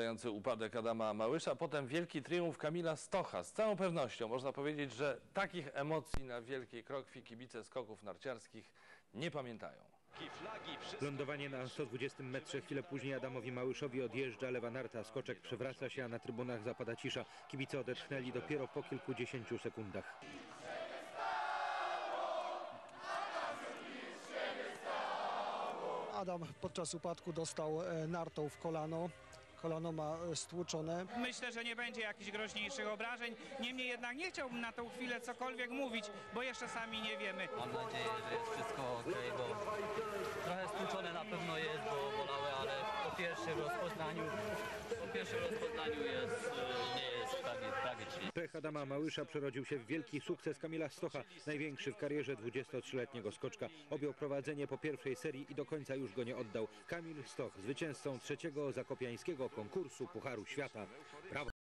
wyglądający upadek Adama Małysza, potem wielki triumf Kamila Stocha. Z całą pewnością można powiedzieć, że takich emocji na Wielkiej Krokwi kibice skoków narciarskich nie pamiętają. Lądowanie na 120 metrze. Chwilę później Adamowi Małyszowi odjeżdża lewa narta. Skoczek przewraca się, a na trybunach zapada cisza. Kibice odetchnęli dopiero po kilkudziesięciu sekundach. Adam podczas upadku dostał e, nartą w kolano. Kolano ma e, stłuczone. Myślę, że nie będzie jakichś groźniejszych obrażeń. Niemniej jednak nie chciałbym na tą chwilę cokolwiek mówić, bo jeszcze sami nie wiemy. Mam nadzieję, że jest wszystko ok, bo trochę stłuczone na pewno jest, bo bolały, ale po pierwszym rozpoznaniu, po pierwszym rozpoznaniu jest, Pech Adama Małysza przerodził się w wielki sukces Kamila Stocha, największy w karierze 23-letniego skoczka. Objął prowadzenie po pierwszej serii i do końca już go nie oddał. Kamil Stoch, zwycięzcą trzeciego zakopiańskiego konkursu Pucharu Świata. Brawo!